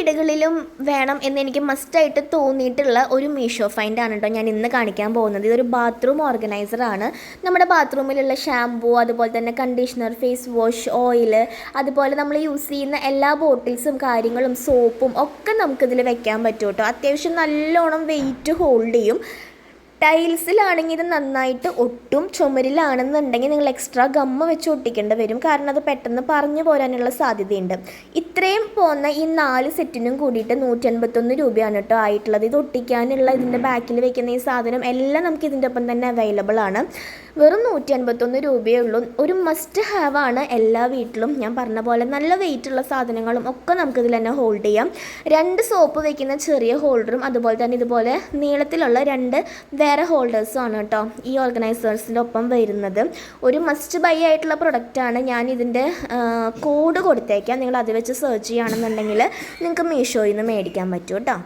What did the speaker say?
വീടുകളിലും വേണം എന്ന് എനിക്ക് മസ്റ്റായിട്ട് തോന്നിയിട്ടുള്ള ഒരു മീഷോ ഫൈൻഡ് ആണ് കേട്ടോ ഞാൻ ഇന്ന് കാണിക്കാൻ പോകുന്നത്. ഇതൊരു ബാത്റൂം ഓർഗനൈസർ ആണ്. നമ്മുടെ ബാത്റൂമിലുള്ള ഷാംപൂ അതുപോലെ തന്നെ കണ്ടീഷണർ ഫേസ് വാഷ് ഓയിൽ അതുപോലെ നമ്മൾ യൂസ് ചെയ്യുന്ന എല്ലാ ബോട്ടിൽസും കാര്യങ്ങളും സോപ്പും ഒക്കെ നമുക്കിതിൽ വെക്കാൻ പറ്റും കേട്ടോ അത്യാവശ്യം നല്ലോണം വെയിറ്റ് ഹോൾഡ് ചെയ്യും. ടൈൽസിലാണെങ്കിൽ ഇത് നന്നായിട്ട് ഒട്ടും ചുമരിലാണെന്നുണ്ടെങ്കിൽ നിങ്ങൾ എക്സ്ട്രാ ഗമ്മ വെച്ച് ഒട്ടിക്കേണ്ടി വരും. കാരണം അത് പെട്ടെന്ന് പറഞ്ഞു പോരാനുള്ള സാധ്യതയുണ്ട്. ഇത്രയും പോകുന്ന ഈ നാല് സെറ്റിനും കൂടിയിട്ട് നൂറ്റൻപത്തൊന്ന് രൂപയാണ് കേട്ടോ ആയിട്ടുള്ളത്. ഇത് ഒട്ടിക്കാനുള്ള ഇതിന്റെ ബാക്കിൽ വെക്കുന്ന ഈ സാധനം എല്ലാം നമുക്ക് ഇതിന്റെ ഒപ്പം തന്നെ അവൈലബിൾ ആണ്. വെറും നൂറ്റി അൻപത്തൊന്ന് രൂപയേ ഉള്ളൂ ഒരു മസ്റ്റ് ഹാവ് ആണ് എല്ലാ വീട്ടിലും. ഞാൻ പറഞ്ഞ പോലെ നല്ല വെയിറ്റുള്ള സാധനങ്ങളും ഒക്കെ നമുക്കിതിൽ തന്നെ ഹോൾഡ് ചെയ്യാം. രണ്ട് സോപ്പ് വെക്കുന്ന ചെറിയ ഹോൾഡറും അതുപോലെ തന്നെ ഇതുപോലെ നീളത്തിലുള്ള രണ്ട് വേറെ ഹോൾഡേഴ്സും ആണ് കേട്ടോ ഈ ഓർഗനൈസേഴ്സിന്റെ ഒപ്പം വരുന്നത്. ഒരു മസ്റ്റ് ബൈ ആയിട്ടുള്ള പ്രൊഡക്റ്റാണ് ഞാൻ ഇതിന്റെ കോഡ് കൊടുത്തേക്കാം. നിങ്ങൾ അത് വെച്ച് സെർച്ച് ചെയ്യുകയാണെന്നുണ്ടെങ്കിൽ നിങ്ങൾക്ക് മീഷോയിൽ നിന്ന് മേടിക്കാൻ പറ്റും കേട്ടോ.